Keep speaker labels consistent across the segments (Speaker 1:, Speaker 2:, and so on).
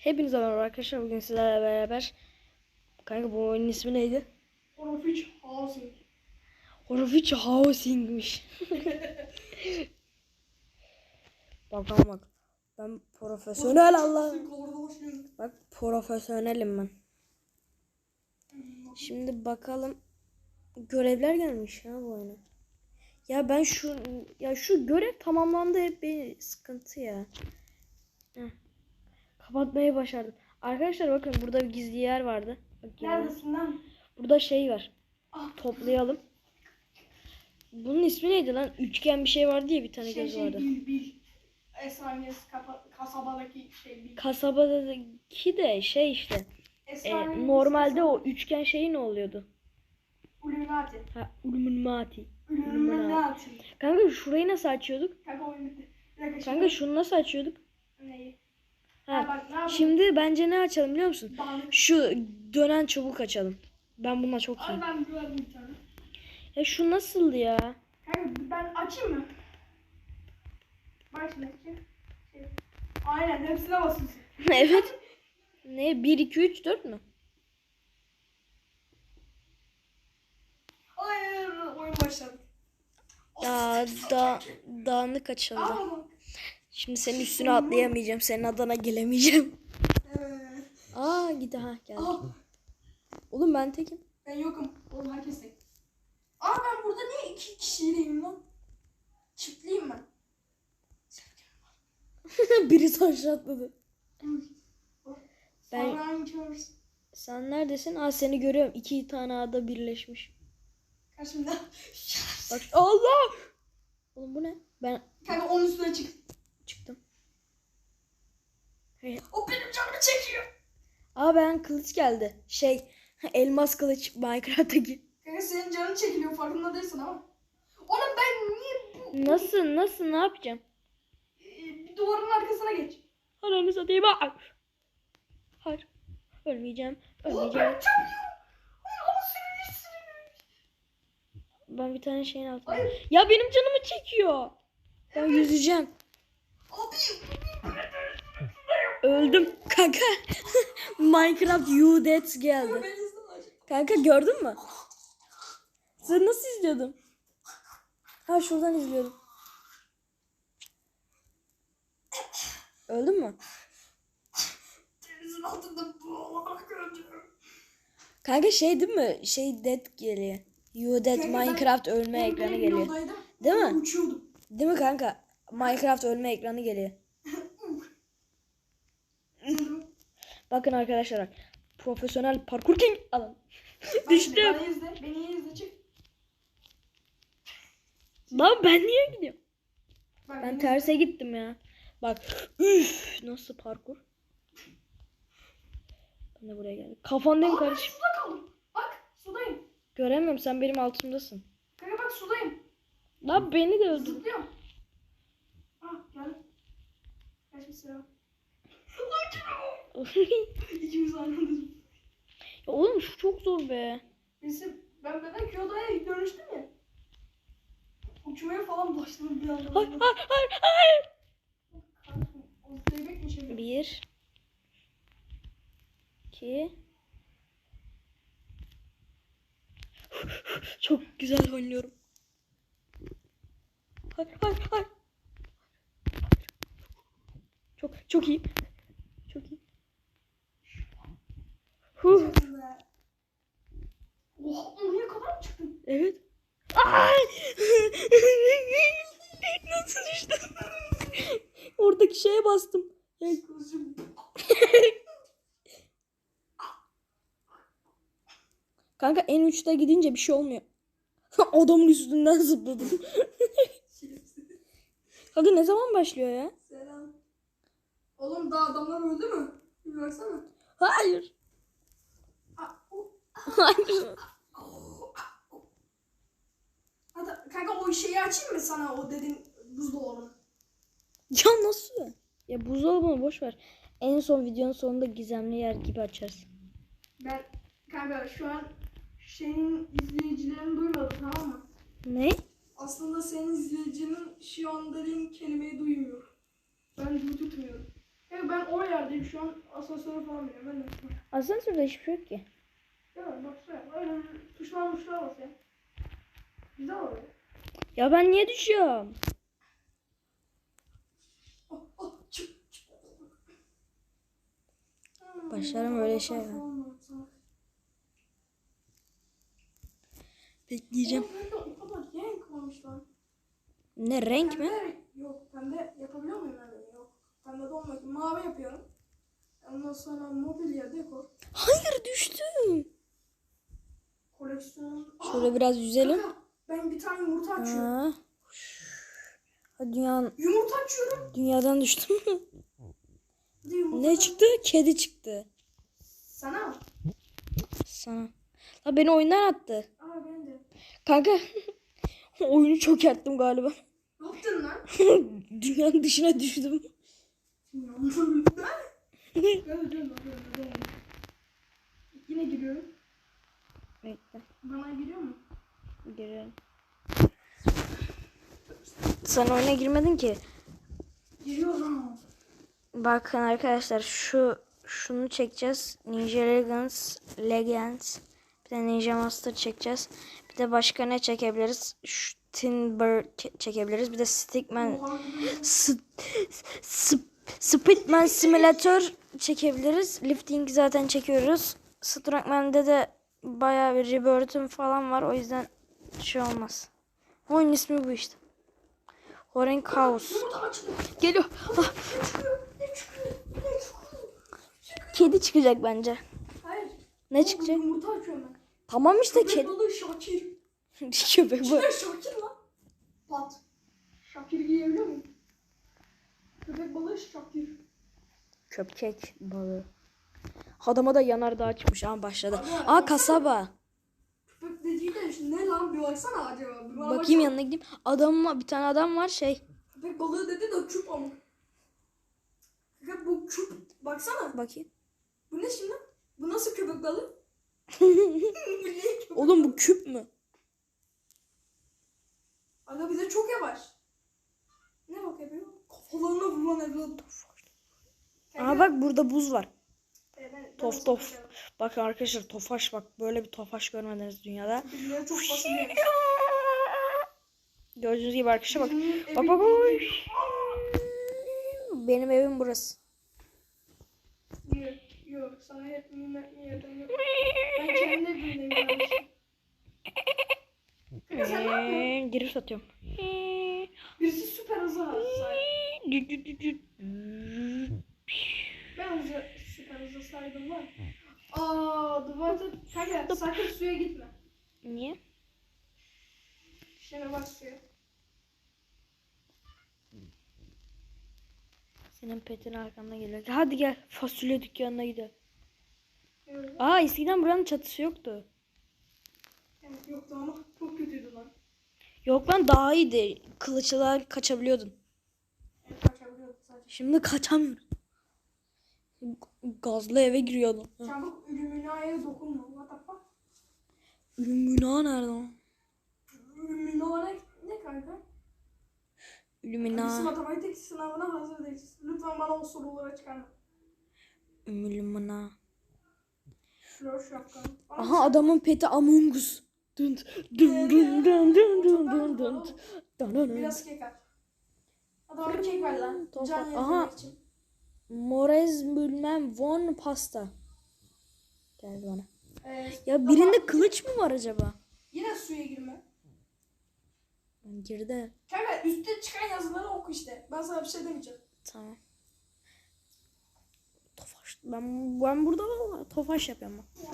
Speaker 1: Hepinize merhaba arkadaşlar. Bugün sizlerle beraber Kanka bu oyunun ismi neydi?
Speaker 2: Horofich Housing.
Speaker 1: Horowitz Housing'miş. Bakalım bak. Ben profesyonel Allah. Bak profesyonelim ben. Şimdi bakalım. Görevler gelmiş ya bu oyuna. Ya ben şu ya şu görev tamamlandı hep bir sıkıntı ya. Heh. Kapatmayı başardım. Arkadaşlar bakın burada bir gizli yer vardı.
Speaker 2: Neredesin lan?
Speaker 1: Burada şey var.
Speaker 2: Ah.
Speaker 1: Toplayalım. Bunun ismi neydi lan? Üçgen bir şey vardı ya bir tane
Speaker 2: Şey
Speaker 1: göz
Speaker 2: şey
Speaker 1: vardı.
Speaker 2: bil bil. Kasabadaki şey bil.
Speaker 1: Kasabadaki de şey işte. e, normalde o üçgen şeyi ne oluyordu?
Speaker 2: Illuminati.
Speaker 1: Ha, Illuminati.
Speaker 2: Illuminati.
Speaker 1: Kanka şurayı nasıl açıyorduk?
Speaker 2: Kanka
Speaker 1: Kanka şunu nasıl açıyorduk?
Speaker 2: Neyi?
Speaker 1: Ha, şimdi bence ne açalım biliyor musun? Şu dönen çubuk açalım. Ben buna çok iyiyim.
Speaker 2: ben gördüm.
Speaker 1: Ya şu nasıldı ya?
Speaker 2: Kanka ben açayım mı? Bak şimdi. Şey. Aynen hepsine basıyorsun.
Speaker 1: evet. Ne? 1, 2, 3, 4 mü?
Speaker 2: Hayır oyun başladı.
Speaker 1: Ya da dağınık açıldı.
Speaker 2: Aa,
Speaker 1: Şimdi senin üstüne atlayamayacağım. Senin adana gelemeyeceğim.
Speaker 2: evet.
Speaker 1: Aa gidi ha geldi.
Speaker 2: Aa,
Speaker 1: Oğlum ben tekim.
Speaker 2: ben yokum. Oğlum herkes tek. Aa ben burada niye iki kişiyim lan? Çiftliyim ben.
Speaker 1: Birisi aşağı atladı. Ben-. Sen neredesin? Aa seni görüyorum. İki tane ada birleşmiş.
Speaker 2: Karşımda.
Speaker 1: Bak Allah! Oğlum bu ne? Ben
Speaker 2: Kanka onun üstüne çık. O benim canımı çekiyor.
Speaker 1: Aa ben kılıç geldi. Şey elmas kılıç Minecraft'taki.
Speaker 2: Kanka senin canın çekiliyor farkında değilsin ama. Oğlum ben niye bu
Speaker 1: Nasıl nasıl ne yapacağım?
Speaker 2: e, bir duvarın arkasına geç.
Speaker 1: Ananı satayım. Aa! Hayır. Ölmeyeceğim.
Speaker 2: Oğlum
Speaker 1: Ölmeyeceğim.
Speaker 2: ben çarpıyorum. Hayır ama.
Speaker 1: Ben bir tane şeyin altına.
Speaker 2: Hayır.
Speaker 1: Ya benim canımı çekiyor. Ben yüzeceğim.
Speaker 2: Abi.
Speaker 1: Öldüm kanka. Minecraft You Dead geldi.
Speaker 2: Ben.
Speaker 1: Kanka gördün mü? Sen nasıl izliyordun? Ha şuradan izliyordum. Öldün mü?
Speaker 2: Denizin altında boğularak öldüm.
Speaker 1: Kanka şey değil mi? Şey dead geliyor. You dead
Speaker 2: Kanka ben-
Speaker 1: Minecraft ölme
Speaker 2: Ben
Speaker 1: ekranı geliyor. Değil mi?
Speaker 2: Uçuyordum.
Speaker 1: Değil mi kanka? Minecraft ölme ekranı geliyor. Bakın arkadaşlar. Profesyonel parkur king alın. Düştüm.
Speaker 2: Beni izle. Beni izle çık.
Speaker 1: Lan ben niye gidiyorum?
Speaker 2: Bak,
Speaker 1: Ben terse gittim ya. Bak. Üf, nasıl parkur? Ben de buraya geldim. Kafandayım kardeşim.
Speaker 2: suda kaldım. Bak sudayım.
Speaker 1: Göremiyorum sen benim altımdasın.
Speaker 2: Kanka bak sudayım.
Speaker 1: Lan beni de öldür.
Speaker 2: Zıplıyorum. Ah geldim. Kaç bir sıra. İkimiz aynı anda
Speaker 1: ya oğlum şu çok zor be.
Speaker 2: Birisi ben beden Kyoda'ya dönüştüm ya. Uçmaya falan başladım bir anda.
Speaker 1: Hayır hayır hayır. hayır.
Speaker 2: Kardeşim, O zeybek mi şey?
Speaker 1: Bir. iki. Çok güzel oynuyorum. Hayır hayır hayır. Çok çok iyi. Çok iyi. Huh.
Speaker 2: Oha oraya kadar mı çıktın?
Speaker 1: Evet. Ay! Nasıl düştüm? Oradaki şeye bastım. Kanka en uçta gidince bir şey olmuyor. Adamın üstünden zıpladım. Kanka ne zaman başlıyor ya?
Speaker 2: Selam. Oğlum daha adamlar öldü mü? Bir baksana.
Speaker 1: Hayır. Hayır.
Speaker 2: Kanka o şeyi açayım mı sana o dedin buzdolabını?
Speaker 1: Ya nasıl? Ya buzdolabını boş ver. En son videonun sonunda gizemli yer gibi açarsın.
Speaker 2: Ben kanka şu an senin izleyicilerini duymadı tamam mı?
Speaker 1: Ne?
Speaker 2: Aslında senin izleyicinin şu an dediğin kelimeyi duymuyor. Ben tutmuyorum. Yani ben o yerdeyim şu an asansör asansör falan biliyorum. Ben de.
Speaker 1: Asansörde hiçbir şey yok ki.
Speaker 2: Öyle tuşlar tuşlar basıyor. Güzel oluyor.
Speaker 1: Ya ben niye düşüyorum?
Speaker 2: Oh, oh,
Speaker 1: Başlarım öyle şey ya. Bekleyeceğim.
Speaker 2: Renk.
Speaker 1: Ne renk mi?
Speaker 2: Yok pembe yapabiliyor muyum ben? Yok. Pembe de olmuyor. Mavi yapıyorum. Ondan sonra mobilya, dekor,
Speaker 1: Hayır düştüm.
Speaker 2: Koleksiyon. Aa,
Speaker 1: Şöyle biraz yüzelim.
Speaker 2: kanka, ben bir tane yumurta açıyorum.
Speaker 1: Ha. Ha, Dünyanın,
Speaker 2: Yumurta açıyorum.
Speaker 1: dünyadan düştüm. Ne çıktı? Kedi çıktı.
Speaker 2: Sana mı?
Speaker 1: Sana. La beni oyundan attı.
Speaker 2: Aa ben de.
Speaker 1: Kanka oyunu çok yattım galiba.
Speaker 2: Ne yaptın lan?
Speaker 1: Dünyanın dışına düştüm.
Speaker 2: Yine giriyorum.
Speaker 1: Bekle.
Speaker 2: Bana giriyor mu?
Speaker 1: Girelim. Sen oyuna girmedin ki.
Speaker 2: Giriyorum.
Speaker 1: Bakın arkadaşlar şu şunu çekeceğiz. Ninja Legends, Legends. Bir de Ninja Master çekeceğiz. Bir de başka ne çekebiliriz? Şu Timber ke- çekebiliriz. Bir de Stickman Speedman Simulator çekebiliriz. Lifting zaten çekiyoruz. Strongman'de de bayağı bir rebirth'üm falan var. O yüzden şey olmaz. Oyun ismi bu işte.
Speaker 2: Yumurta açtı.
Speaker 1: Geliyor. Ah, kedi çıkacak bence.
Speaker 2: Hayır.
Speaker 1: Ne çıkacak?
Speaker 2: Yumurta açıyorum ben.
Speaker 1: Tamam işte
Speaker 2: Köpek
Speaker 1: kedi.
Speaker 2: balığı Şakir.
Speaker 1: Köpek bu.
Speaker 2: Ne Şakir lan? Pat. Şakir giyebiliyor muyum? Köpek balığı Şakir.
Speaker 1: Köpek balığı. Adama da yanardağ çıkmış. Aa başladı.
Speaker 2: Abi,
Speaker 1: Aa kasaba.
Speaker 2: Köpek de ne lan bir baksana acaba. Bir bana
Speaker 1: Bakayım
Speaker 2: baksana.
Speaker 1: yanına gideyim. Adam bir tane adam var şey.
Speaker 2: Köpek balığı dedi de küp ama. Köpek bu küp. Baksana.
Speaker 1: Bakayım.
Speaker 2: Bu ne şimdi? Bu nasıl köpek balığı? bu niye köpek?
Speaker 1: Oğlum bu küp mü?
Speaker 2: Aga bize çok yavaş. Ne bak yapıyor? Kafalarına vurulan evladım.
Speaker 1: Aa bak burada buz var.
Speaker 2: Ben- ben
Speaker 1: Tof tof. Bakın arkadaşlar tofaş bak. Böyle bir tofaş görmediniz dünyada. Gördüğünüz gibi arkadaşlar bak. Bak bak bak. Benim evim burası.
Speaker 2: Yok, yok. Sana hep minnet niyetim yok. Ben kendi evimdeyim?
Speaker 1: Ee.
Speaker 2: Birisi süper hıza sahip. Ben hızlı sahibim var. Aa duvarda kanka sakın suya gitme.
Speaker 1: Niye?
Speaker 2: Şimdi bak suya.
Speaker 1: Senin petin arkanda geliyor. Hadi gel fasulye dükkanına gidelim.
Speaker 2: Evet.
Speaker 1: Aa eskiden buranın çatısı yoktu.
Speaker 2: Evet, yoktu ama çok kötüydü lan.
Speaker 1: Yok lan daha iyiydi. Kılıçla kaçabiliyordun.
Speaker 2: Evet kaçabiliyordu sadece.
Speaker 1: Şimdi kaçamıyorum. Gazlı eve giriyordum.
Speaker 2: Çabuk Illuminati'ye dokunma. What the fuck?
Speaker 1: Illumina nerede o?
Speaker 2: Illuminati ne kanka? Biz
Speaker 1: Illumina.
Speaker 2: matematik sınavına hazır değiliz. Lütfen bana o soruları çıkarma. Flör. Bana
Speaker 1: Aha adamın peti Among Us. Dun dun dun dun dun. Dun dun dun.
Speaker 2: Biraz kek at. Hadi bana kek ver lan. Can
Speaker 1: Aha.
Speaker 2: için.
Speaker 1: Morez bilmem von pasta. Geldi bana.
Speaker 2: Ee,
Speaker 1: Ya birinde kılıç mı var acaba?
Speaker 2: Yine suya girme.
Speaker 1: Ben girdi.
Speaker 2: Kanka üstte çıkan yazıları oku işte. Ben sana bir şey demeyeceğim.
Speaker 1: Tamam. Tofaş. Ben, ben burada valla tofaş yapıyorum ben.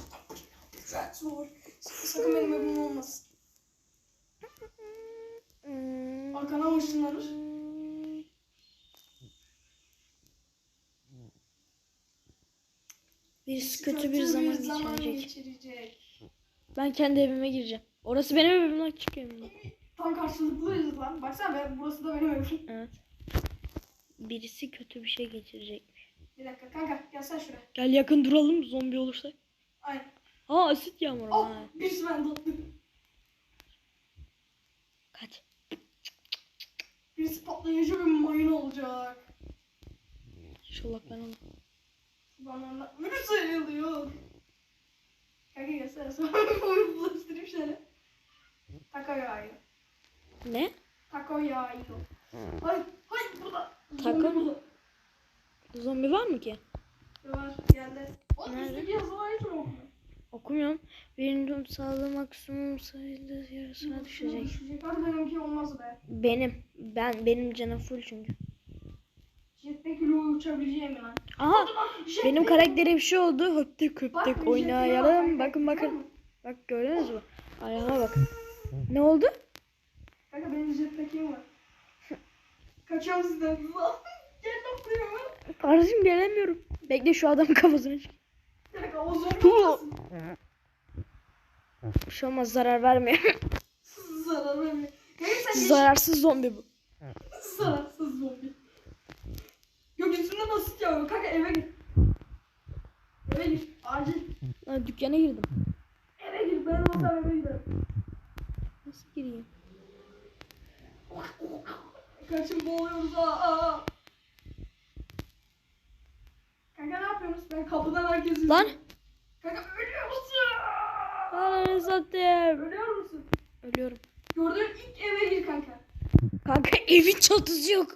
Speaker 2: Güzel zor. Sakın benim evim olmasın.
Speaker 1: Hmm.
Speaker 2: Arkana ışınlanır.
Speaker 1: Birisi kötü bir zaman geçirecek.
Speaker 2: geçirecek.
Speaker 1: Ben kendi evime gireceğim. Orası benim evim evimden.
Speaker 2: Tam karşılıklıyız lan. Baksana ben, burası da benim evim.
Speaker 1: Evet. Birisi kötü bir şey geçirecekmiş.
Speaker 2: Bir dakika kanka gelsene şuraya.
Speaker 1: Gel yakın duralım zombi olursa.
Speaker 2: Aynen.
Speaker 1: Aa asit yağmuru.
Speaker 2: Oh
Speaker 1: ha.
Speaker 2: birisi attı.
Speaker 1: Kaç.
Speaker 2: Birisi patlayıcı bir mayın olacak.
Speaker 1: İnşallah ben onu.
Speaker 2: Bana virüs yayılıyor. Kanka göster sonra boyu bulaştırayım şöyle. Taco yağıyor.
Speaker 1: Ne?
Speaker 2: Taco yağıyor. Hay hay burada. Zombi
Speaker 1: mu? Zombi var mı ki?
Speaker 2: Var geldi. O
Speaker 1: Nerede?
Speaker 2: üstteki yazılar hiç mi okumuyor?
Speaker 1: Okumuyorum. Birinci sağlığı maksimum sayıda yarısına düşecek.
Speaker 2: Düşecek. Hadi benimki olmaz be.
Speaker 1: Benim. Ben benim canım full çünkü.
Speaker 2: Jetpack ile uçabileceğim mi lan?
Speaker 1: Aha benim karaktere bir şey oldu. Höptük höptük oynayalım.
Speaker 2: bak,
Speaker 1: Bakın bakın. Bak gördünüz mü? Ayağıma bakın. Ne oldu?
Speaker 2: Kanka benim jetpack'im var. Kaçıyorum sizden. Gel buraya.
Speaker 1: Kardeşim gelemiyorum. Bekle şu adamın kafasını çık.
Speaker 2: Kanka o olmasın.
Speaker 1: Bir şey olmaz zarar vermiyor.
Speaker 2: Zarar vermiyor. Geç.
Speaker 1: Zararsız zombi bu.
Speaker 2: Zararsız zombi. Yok üstünde basit ya. Kanka eve git. Eve git. Acil.
Speaker 1: Lan dükkana girdim.
Speaker 2: Eve git. Ben olsam eve giderim.
Speaker 1: Nasıl gireyim?
Speaker 2: Kaçın boğuluyoruz. Aa. Kanka ne yapıyorsunuz? Ben kapıdan herkesi
Speaker 1: Lan!
Speaker 2: Kanka ölüyor musun?
Speaker 1: Ananı satayım.
Speaker 2: Ölüyor musun?
Speaker 1: Ölüyorum.
Speaker 2: Gördüğün ilk eve gir kanka.
Speaker 1: Kanka evin çatısı yok.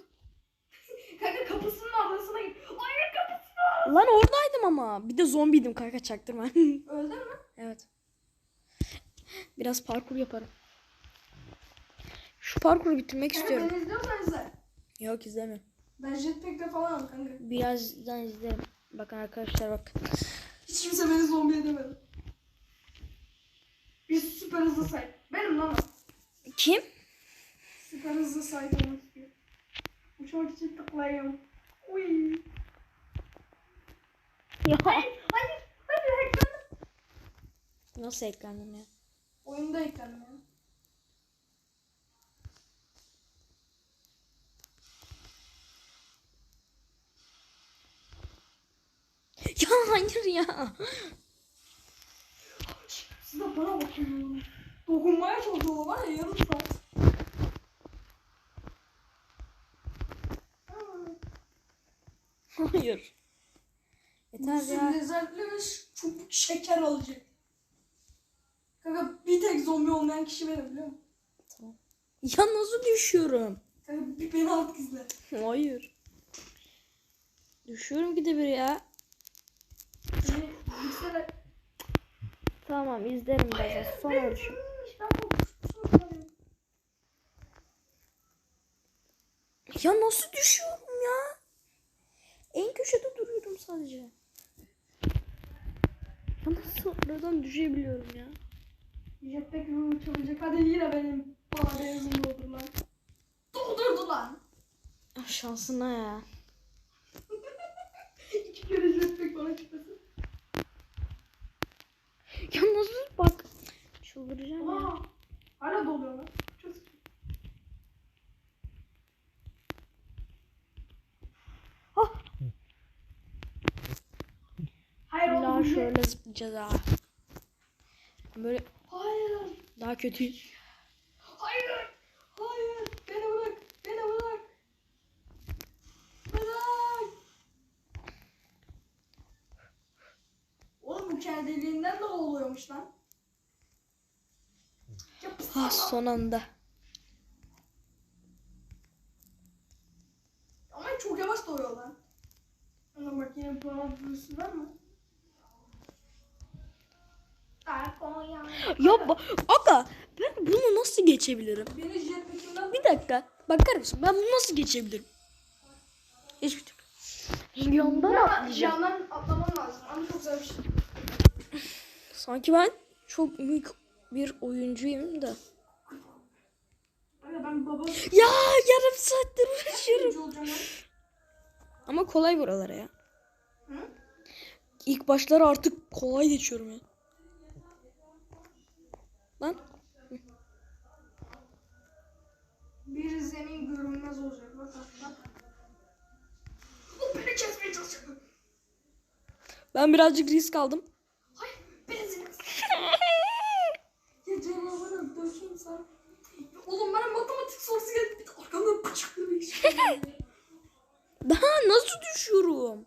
Speaker 2: Kanka kapısının arkasına git. Hayır kapısına.
Speaker 1: Lan oradaydım ama. Bir de zombiydim kanka çaktırma.
Speaker 2: Öldün mü?
Speaker 1: evet. Biraz parkur yaparım. Şu parkuru bitirmek
Speaker 2: Kanka
Speaker 1: istiyorum.
Speaker 2: beni izliyorsan izle.
Speaker 1: Yok izlemiyorum.
Speaker 2: Ben jetpack'te falan kanka.
Speaker 1: Birazdan izlerim. Bakın arkadaşlar bak.
Speaker 2: Hiç kimse beni zombi edemedi. Bir süper hızlı say. Benim lan.
Speaker 1: Kim?
Speaker 2: Süper hızlı say olmak istiyor. Uçmak için tıklayayım. Uy.
Speaker 1: Ya.
Speaker 2: Hayır, hayır, hayır ekranım.
Speaker 1: Nasıl eklendim ya?
Speaker 2: Oyunda ekranım ya.
Speaker 1: Ya hayır ya.
Speaker 2: Siz de bana bakın. Dokunmaya çalışıyorlar var ya yarım saat.
Speaker 1: Hayır.
Speaker 2: Mısır
Speaker 1: ya.
Speaker 2: lezzetlemiş çubuk şeker alacak. Kanka bir tek zombi olmayan kişi benim biliyor musun?
Speaker 1: Ya nasıl düşüyorum?
Speaker 2: Kanka bir beni artık izle.
Speaker 1: Hayır. Düşüyorum bir de bir ya.
Speaker 2: Beni izle.
Speaker 1: Tamam izlerim biraz. Sonra düşün. Ya nasıl düşüyorum ya? En köşede duruyorum sadece. Ya nasıl oradan düşebiliyorum ya?
Speaker 2: Jetpack ruhu çalacak. Hadi yine benim bana benzin doldur lan. Doldurdu lan.
Speaker 1: Ah, Şansına ya.
Speaker 2: İki kere jetpack bana çıkmasın.
Speaker 1: Ya nasıl bak. Çıldıracağım ya.
Speaker 2: Aa, hala doluyor lan. Çok.
Speaker 1: Ah.
Speaker 2: Hayır oğlum. Bu
Speaker 1: şöyle ha. Böyle
Speaker 2: Hayır.
Speaker 1: daha kötü.
Speaker 2: Hayır. Hayır. Beni bırak. Beni bırak. Bırak. Oğlum bu kendiliğinden de oluyormuş lan. Pis
Speaker 1: Ah son anda.
Speaker 2: Ama çok yavaş doğuyor lan. Yine bana büyüsü var mı?
Speaker 1: Ya ba- aga ben bunu nasıl geçebilirim? Bir dakika. Bakar mısın? Ben bunu nasıl geçebilirim? Hiçbir türlü. Yandan atlayacağım.
Speaker 2: Yandan atlamam lazım ama çok zor bir şey.
Speaker 1: Sanki ben çok büyük bir oyuncuyum da.
Speaker 2: Baba
Speaker 1: Ya yarım saattir uğraşıyorum. Ama kolay buralara ya.
Speaker 2: Hı?
Speaker 1: İlk başları artık kolay geçiyorum ya. Lan
Speaker 2: Bir zemin görünmez olacak. Bak bak bak. O beni kesmeye çalışıyor.
Speaker 1: ben birazcık risk aldım.
Speaker 2: Hayır beni ya canavarım dövüşüm sen. Oğlum bana matematik sorusu geldi. Bir de arkamdan bıçaklı bir iş.
Speaker 1: Daha nasıl düşüyorum?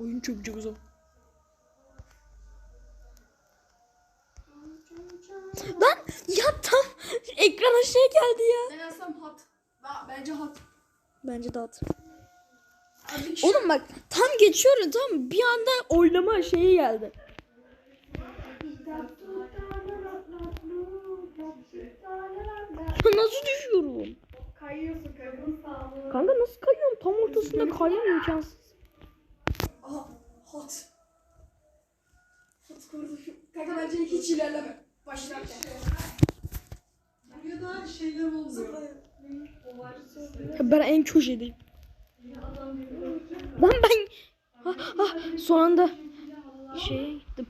Speaker 1: Oyun çökecek o zaman. Lan ya tam ekrana şey geldi ya.
Speaker 2: Denersem hat. Ba- Bence hat.
Speaker 1: Bence de at.
Speaker 2: Abi şu
Speaker 1: Oğlum bak tam geçiyorum tam bir anda oylama şeyi geldi. Nasıl düşüyorum?
Speaker 2: kayıyorsun kayıyorsun sağlığı.
Speaker 1: Kanka nasıl kayıyorum? Tam ortasında kaymam imkansız.
Speaker 2: Aha hat. Hat kurdu. Kanka bence hiç ilerleme. Başlarken.
Speaker 3: Ya da şeyler oluyor.
Speaker 1: Ben en köşedeyim. Lan ben ha, ha, son anda şeye gittim.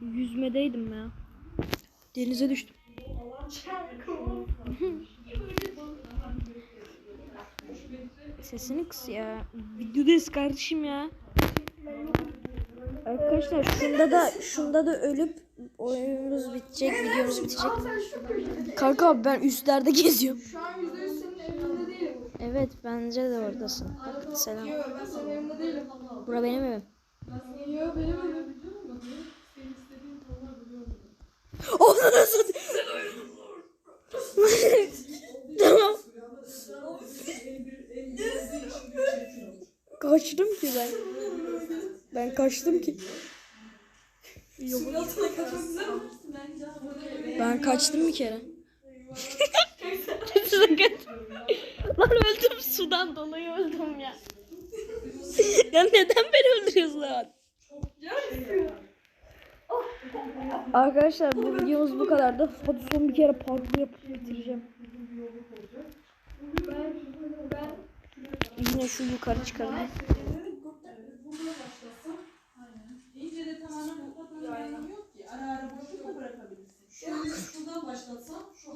Speaker 1: Yüzmedeydim ya. Denize düştüm. Sesini kıs ya. Videodayız kardeşim ya. Arkadaşlar şunda da şunda da ölüp oyunumuz bitecek, videomuz bitecek. Kanka ben üstlerde geziyorum.
Speaker 2: Şu an yüzde yüz senin evinde değilim.
Speaker 1: Evet bence de oradasın. Bak, selam.
Speaker 2: Yok ben senin evinde değilim.
Speaker 1: Bura benim evim.
Speaker 2: Yok benim evim.
Speaker 1: Onu nasıl? tamam. Kaçtım ki ben. Ben kaçtım ki.
Speaker 2: Altına?
Speaker 1: Ben kaçtım bir kere. Lan öldüm sudan dolayı öldüm ya. ya neden beni öldürüyorsun lan? Arkadaşlar bu videomuz bu kadardı. Hadi son bir kere parkur yapıp bitireceğim.
Speaker 2: Ben, ben
Speaker 1: Yine şu yukarı çıkalım.
Speaker 3: Burada başlasam. Aynen. İyice de tamamen kapatmanın bir anlamı yok ki. Ara ara boşluk da bırakabilirsin. Şöyle şuradan başlatsam şu halının orada. Şunu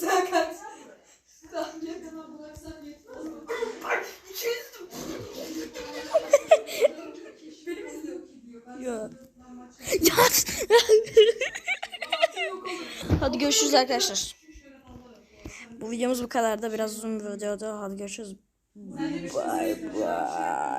Speaker 2: sen kaç.
Speaker 3: ne kadar bıraksam yetmez mi? Benim izliyor ki diyor. Ben
Speaker 1: Ya.
Speaker 3: sınırlanma
Speaker 1: Ya. Hadi görüşürüz arkadaşlar. Bu videomuz bu kadar da biraz uzun bir videodu. Hadi görüşürüz. Bye bye.